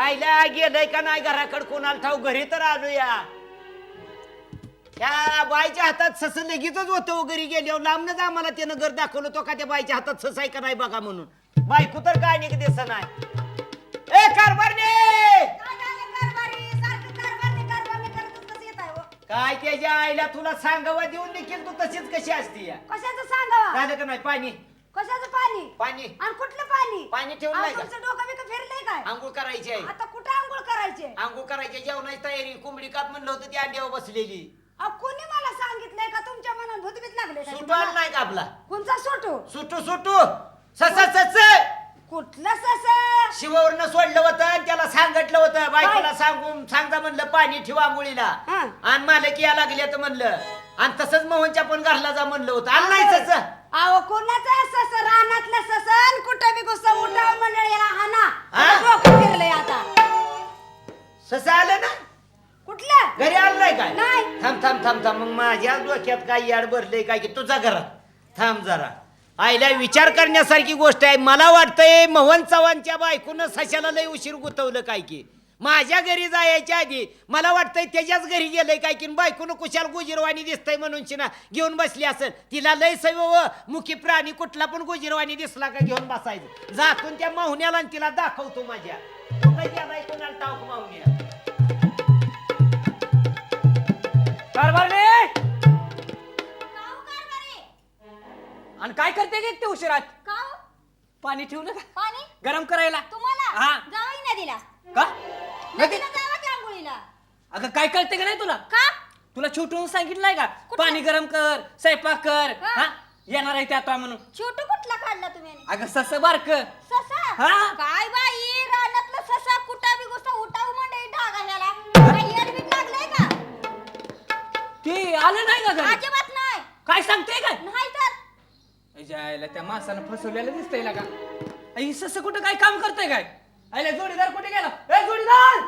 आईला गेलंय का नाही घराकडे कोणाला ठाऊ घरी तर आलो या त्या बाईच्या हातात सस लगेचच होतं घरी गेल्यावर. लांबनच आम्हाला त्यानं घर दाखवलं तो का त्या बाईच्या हातात सस आहे का नाही बघा म्हणून. बायको तर काय नाही दिसत नाही ए कारभारने काय त्याच्या आईला तुला सांगावा देऊन देखील तू तशीच कशी असती या कशाचं सांगावा? झालं का नाही? पाणी. कशाचं पाणी? पाणी. आणि कुठलं पाणी? पाणी ठेवलं अहो, नाही का? तुमचं डोकं बिकं फिरलंय काय? आंघोळ करायची आहे. आता कुठं आंघोळ करायचे? आंघोळ करायची जेवणाची तयारी. कोंबडी काप म्हणलं होतं ती अंड्यावर बसलेली. अहो, कोणी मला सांगितलंय का तुमच्या मनात भूतभीत लागले का? सुटू तुम्हाला? नाही का आपला? कोणचा सुटू? सुटू सुटू. सस सस कुठलं सस? शिववरनं सोडलं होतं आणि त्याला सांगितलं होतं. बायकोला? सांगून सांगा म्हणलं पाणी ठेवा आंघोळीला हा. आणि मालकी या लागले तर म्हणलं. आणि तसंच मोहनच्या पण घरला जा म्हणलं होतं. आणि नाही सस. अहो कोणाचा सस रानातलं सस आणि कुठं बी गुस्सा उठाव मंडळ याला हाना. हा? डोकं फिरलंय आता. सस आलं ना? कुठलं? घरी आलं नाही काय? नाही. थांब थांब थांब थांब. मग माझ्या डोक्यात काय याड भरलंय काय की तुझा घरात? थांब जरा. आईला विचार करण्यासारखी गोष्ट आहे. मला वाटतंय मोहन चव्हाणच्या बायकोनं सशाला लय उशीर गुतवलं काय की. माझ्या घरी जायच्या आधी मला वाटतंय त्याच्याच घरी गेलंय काय की बायकोनं कुशाल गुजिरवाणी दिसतंय म्हणून शिना घेऊन बसली असेल. तिला लय सव मुखी प्राणी कुठला पण गुजिरवाणी दिसला का घेऊन बसायचं. जातून त्या माहुण्याला तिला दाखवतो माझ्या. तो काय गेलाय कोणाला टाक माहुण्या? कारभारने आणि काय करते गे ते उशिरात? पाणी ठेवलं का? पाणी? गरम करायला? तुम्हाला? हा. नदीला. का? आंघोळीला. अगं काय कळते का नाही तुला? का? तुला छोटून सांगितलं नाही का? पाणी गरम कर स्वयंपाक कर. हा. हा? येणार आहे त्या म्हणून. छोटू कुठला काढला तुम्ही? अगं सस बारक. ससा? हा. काय बाई रानातलं ससा कुठं बी गोष्ट उठाव मंडळी ढागा ह्याला. लागलंय का? ते आलं नाही का घरी? अजिबात नाही. काय सांगते काय? नाही तर. आईला त्या माणसानं फसवलेलं दिसतंय ना का? आई सस कुठं काय काम करतंय काय? आईला जोडीदार कुठे गेला? ए जोडीदार!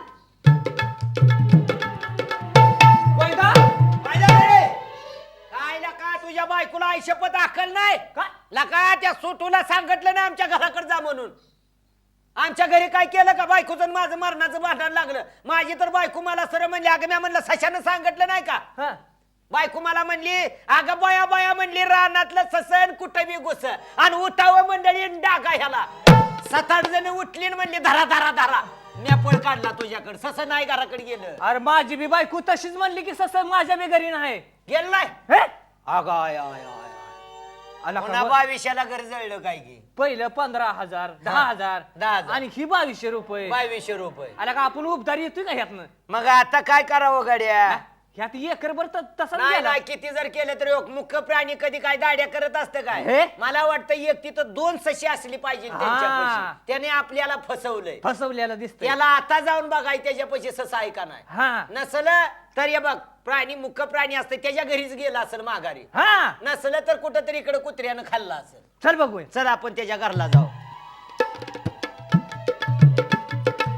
जोडीदार काय लका तुझ्या बायकोला आई शपथ दाखल नाही. काय? लका त्या सुटूला सांगितलं ना आमच्या घराकडे जा म्हणून. आमच्या घरी काय केलं का? बायकोचं आणि माझं मरणाचं भांडण लागलं. माझी तर बायको मला सर म्हणली अगं म्या म्हणलं सशानं सांगितलं नाही का? हा. बायको मला म्हणली अगं बया बया म्हणली रानातलं ससन कुठं बी घुस. आणि उठावं मंडळी डागा ह्याला. सात आठ जण उठली आणि म्हणली धरा धरा धरा. पळ काढला तुझ्याकडे. सस नाही घराकडे गेलं. अरे माझी बी बायको तशीच म्हणली की सस माझ्या बी घरी नाही. गेलं नाही? हे? अगं आय आय आय आला पुन्हा का बघ? बावीसशेला घर जळलं काय की? पहिलं पंधरा हजार दहा हजार दहा हजार. आणि ही बावीसशे रुपये. बावीसशे रुपये. आला का आपण उपदार येतोय का ह्यातनं? मग आता काय करावं गाड्या? ह्यात एकर भर तसं नाही गेला. नाही किती जर केलं तरी मुख्य प्राणी कधी काय दाड्या करत असतं हे? काय मला वाटतं एक तिथं दोन सशी असली पाहिजे हा. त्यांच्यापाशी. त्याने आपल्याला फसवलंय. फसवलेला दिसतंय. त्याला आता जाऊन बघाय त्याच्यापाशी ससा आहे का नाही. हा. नसल तर हे बघ प्राणी मुख्य प्राणी असते त्याच्या घरीच गेला असेल माघारी. हा. नसलं तर कुठं तरी इकडे कुत्र्यानं खाल्ला असेल. चल बघूया. चल आपण त्याच्या घरला जाऊ.